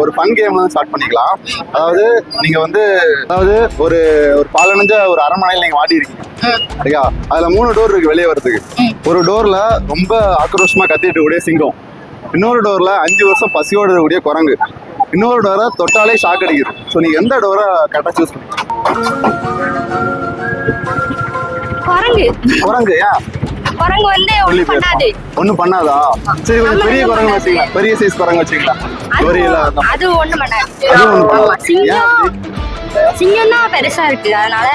ஒரு fun game வந்து start பண்ணிக்கலாம். அதாவது நீங்க வந்து அதாவது ஒரு ஒரு பாலடைஞ்ச ஒரு அரண்மனையில் நீங்க மாட்டியிருக்கீங்க சரியா? அதுல மூணு டோர் இருக்கு வெளியே வர்றதுக்கு. ஒரு டோர்ல ரொம்ப ஆக்ரோஷமா கத்திட்டு இருக்கக்கூடிய சிங்கம். இன்னொரு டோர்ல அஞ்சு வருஷம் பசியோட இருக்கக்கூடிய குரங்கு. இன்னொரு டோரை தொட்டாலே ஷாக் அடிக்குது. ஸோ நீங்க எந்த டோரை கரெக்டாக சூஸ் பண்ணீங்க? குரங்கு. குரங்கு ஏன் குரங்கு வந்து ஒண்ணும் பண்ணாது. ஒன்றும் பண்ணாதா? சரி கொஞ்சம் பெரிய குரங்கு வச்சுக்கலாம். பெரிய சைஸ் குரங்கு வச்சுக்கலாம். அது கொரியல அந்த அது ஒண்ணும் பண்ணாது. ஒண்ணும் சிங்கம் சிங்கம் தான் பெருசா இருக்கு. அதனால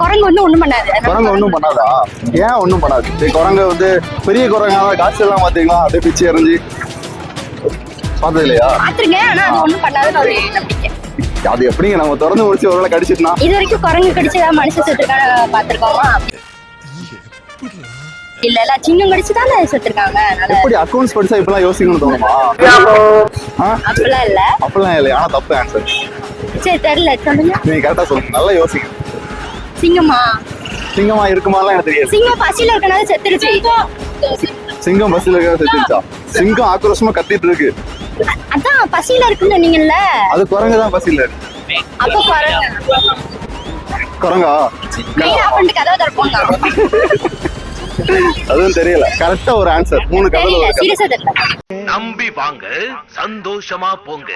குரங்கு வந்து ஒண்ணும் பண்ணாது. குரங்கு ஒன்றும் பண்ணாதா? ஏன் ஒன்றும் பண்ணாது? சரி குரங்கு வந்து பெரிய குரங்காக காசு எல்லாம் பார்த்தீங்களா? அப்படியே பிச்சு எறிஞ்சு. பார்த்தது இல்லையா பாத்திருக்கேன் ஆனா அது ஒண்ணும் பண்ணாதுன்னு ஒரு நம்பிக்கை. அது எப்படிங்க? நம்ம திறந்து முடிச்சு ஒரு வேளை கடிச்சிட்டுனா? இது வரைக்கும் குரங்கு கடிச்சதா மனுஷன் செத்துருக்கான பாத்திருக்கோமா இல்ல இல்ல சிங்கம் கடிச்சு தானே செத்துருக்காங்க? எப்படி அக்கௌண்ட்ஸ் படிச்சா இப்பெல்லாம் யோசிக்கணும்னு தோணுமா? ஆ? அப்படிலாம் இல்ல. அப்படிலாம் இல்லை ஆனா தப்பு ஆன்சர் சரி தெரியல சொல்லுங்க. நீங்க கரெக்டா சொல்லுங்க நல்லா யோசிங்க. சிங்கமா? சிங்கமா இருக்குமாலாம் எனக்கு தெரியாது. சிங்கம் பசியில இருக்கனால செத்துருச்சு. சிங்கம் பஸ்ல இருக்க செத்துச்சா சிங்கம் ஆக்ரோஷமா கத்திட்டு இருக்கு. அதான் பசியில இருக்குன்னு சொன்னீங்கல்ல. அது குரங்கு தான் பஸ்ல இருக்கு. அப்ப குரங்கு. குரங்கா? பண்ணிட்டு கதவை திறப்போம் அதுவும் தெரியல. கரெக்டா ஒரு ஆன்சர் மூணு கதை. நம்பி வாங்க சந்தோஷமா போங்க.